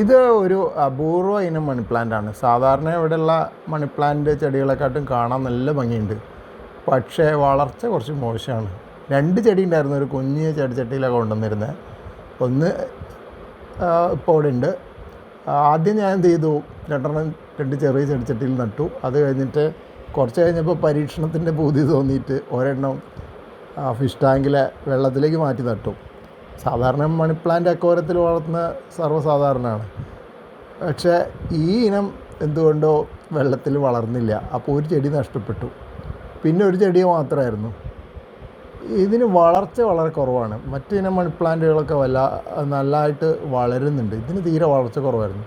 ഇത് ഒരു അപൂർവ ഇനം മണിപ്ലാന്റ് ആണ്. സാധാരണ ഇവിടെയുള്ള മണി പ്ലാന്റ് ചെടികളെക്കാട്ടും കാണാൻ നല്ല ഭംഗിയുണ്ട്. പക്ഷേ വളർച്ച കുറച്ച് മോശമാണ്. രണ്ട് ചെടി ഉണ്ടായിരുന്നു. ഒരു കുഞ്ഞ് ചെടിച്ചട്ടിയിലൊക്കെ കൊണ്ടുവന്നിരുന്നത് ഒന്ന് ഇപ്പോൾ ഉണ്ട്. ആദ്യം ഞാൻ എന്ത് ചെയ്തു? രണ്ടെണ്ണം രണ്ട് ചെറിയ ചെടിച്ചട്ടിയിൽ നട്ടു. അത് കഴിഞ്ഞിട്ട് കുറച്ച് കഴിഞ്ഞപ്പോൾ പരീക്ഷണത്തിന്റെ ഭൂതി തോന്നിയിട്ട് ഒരെണ്ണം ഫിഷ് ടാങ്കിലെ വെള്ളത്തിലേക്ക് മാറ്റി നട്ടു. സാധാരണ മണി പ്ലാന്റ് അക്കോരത്തിൽ വളർത്തുന്ന സർവസാധാരണമാണ് പക്ഷേ ഈ ഇനം എന്തുകൊണ്ടോ വെള്ളത്തിൽ വളർന്നില്ല. അപ്പോൾ ഒരു ചെടി നഷ്ടപ്പെട്ടു. പിന്നെ ഒരു ചെടി മാത്രമായിരുന്നു. ഇതിന് വളർച്ച വളരെ കുറവാണ്. മറ്റിനം മണി പ്ലാന്റുകളൊക്കെ വല്ല നല്ലതായിട്ട് വളരുന്നുണ്ട്. ഇതിന് തീരെ വളർച്ച കുറവായിരുന്നു.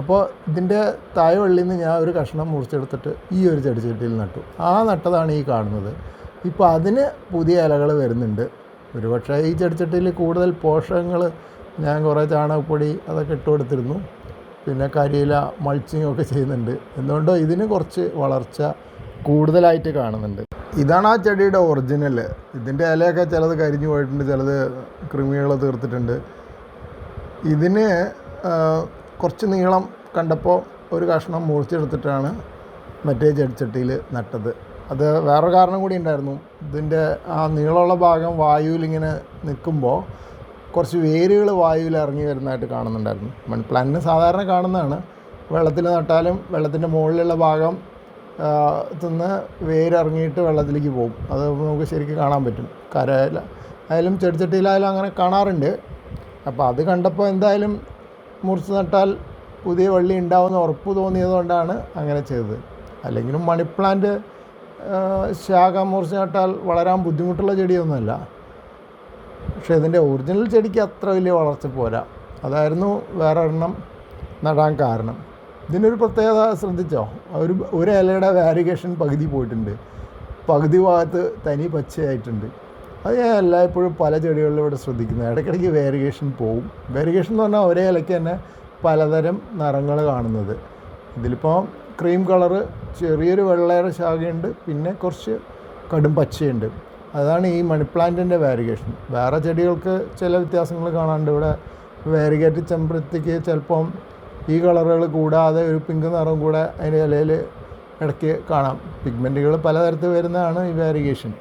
അപ്പോൾ ഇതിന്റെ തായവള്ളിയിൽ നിന്ന് ഞാൻ ഒരു കഷ്ണം മുറിച്ചെടുത്തിട്ട് ഈ ഒരു ചെടിച്ചട്ടിയിൽ നട്ടു. ആ നട്ടതാണ് ഈ കാണുന്നത്. ഇപ്പോൾ അതിന് പുതിയ ഇലകൾ വരുന്നുണ്ട്. ഒരുപക്ഷെ ഈ ചെടിച്ചട്ടിയിൽ കൂടുതൽ പോഷകങ്ങൾ ഞാൻ കുറേ ചാണകപ്പൊടി അതൊക്കെ ഇട്ട് കൊടുത്തിരുന്നു. പിന്നെ കരിയില മൾച്ചിങ് ഒക്കെ ചെയ്യുന്നുണ്ട്. എന്തുകൊണ്ടോ ഇതിന് കുറച്ച് വളർച്ച കൂടുതലായിട്ട് കാണുന്നുണ്ട്. ഇതാണ് ആ ചെടിയുടെ ഒറിജിനൽ ഇതിന്റെ ഇലയൊക്കെ ചിലത് കരിഞ്ഞു പോയിട്ടുണ്ട് ചിലത് കൃമികൾ തീർത്തിട്ടുണ്ട്. ഇതിന് കുറച്ച് നീളം കണ്ടപ്പോൾ ഒരു കഷ്ണം മുറിച്ചെടുത്തിട്ടാണ് മറ്റേ ചെടിച്ചട്ടിയിൽ നട്ടത്. അത് വേറൊരു കാരണം കൂടി ഉണ്ടായിരുന്നു. ഇതിന്റെ ആ നീളമുള്ള ഭാഗം വായുവിൽ ഇങ്ങനെ നിൽക്കുമ്പോൾ കുറച്ച് വേരുകൾ വായുവിൽ ഇറങ്ങി വരുന്നതായിട്ട് കാണുന്നുണ്ടായിരുന്നു. മൺപ്ലാന്റിന് സാധാരണ കാണുന്നതാണ്. വെള്ളത്തിൽ നട്ടാലും വെള്ളത്തിന്റെ മുകളിലുള്ള ഭാഗം തിന്ന് വേരിറങ്ങിയിട്ട് വെള്ളത്തിലേക്ക് പോകും. അത് നമുക്ക് ശരിക്കും കാണാൻ പറ്റും. കരയിൽ ആയാലും ചെടിച്ചട്ടിയിലായാലും അങ്ങനെ കാണാറുണ്ട്. അപ്പോൾ അത് കണ്ടപ്പോൾ എന്തായാലും മുറിച്ച് നട്ടാൽ പുതിയ വള്ളി ഉണ്ടാവുമെന്ന് ഉറപ്പ് തോന്നിയതുകൊണ്ടാണ് അങ്ങനെ ചെയ്തത്. അല്ലെങ്കിലും മണി പ്ലാന്റ് ആ, ശാഖ മൂർച്ച നട്ടാൽ വളരാൻ ബുദ്ധിമുട്ടുള്ള ചെടിയൊന്നുമല്ല. പക്ഷേ ഇതിന്റെ ഒറിജിനൽ ചെടിക്ക് അത്ര വലിയ വളർച്ച പോരാ. അതായിരുന്നു വേറെ എണ്ണം നടാൻ കാരണം. ഇതിനൊരു പ്രത്യേകത ശ്രദ്ധിച്ചോ? ഒരു ഒരു ഇലയുടെ വാരിഗേഷൻ പകുതി പോയിട്ടുണ്ട്. പകുതി ഭാഗത്ത് തനി പച്ചയായിട്ടുണ്ട്. അത് ഞാൻ എല്ലായ്പ്പോഴും പല ചെടികളിലും ഇവിടെ ശ്രദ്ധിക്കുന്നത്. ഇടയ്ക്കിടയ്ക്ക് വേരിഗേഷൻ പോവും. വേരിഗേഷൻ എന്ന് പറഞ്ഞാൽ ഒരേ ഇലയ്ക്ക് തന്നെ പലതരം നിറങ്ങൾ കാണുന്നത്. ഇതിലിപ്പോൾ ക്രീം കളറ് ചെറിയൊരു വെള്ളയുടെ ശാഖയുണ്ട് പിന്നെ കുറച്ച് കടും പച്ചയുണ്ട്. അതാണ് ഈ മണി പ്ലാന്റിന്റെ വാരിഗേഷൻ വേറെ ചെടികൾക്ക് ചില വ്യത്യാസങ്ങൾ കാണാണ്ട് ഇവിടെ വാരിഗേറ്റ് ചെമ്പരത്തിക്ക് ചിലപ്പം ഈ കളറുകൾ കൂടാതെ ഒരു പിങ്ക് നിറം കൂടെ അതിന്റെ ഇലയിൽ ഇടയ്ക്ക് കാണാം. പിഗ്മെന്റുകൾ പലതരത്തിൽ വരുന്നതാണ് ഈ വാരിഗേഷൻ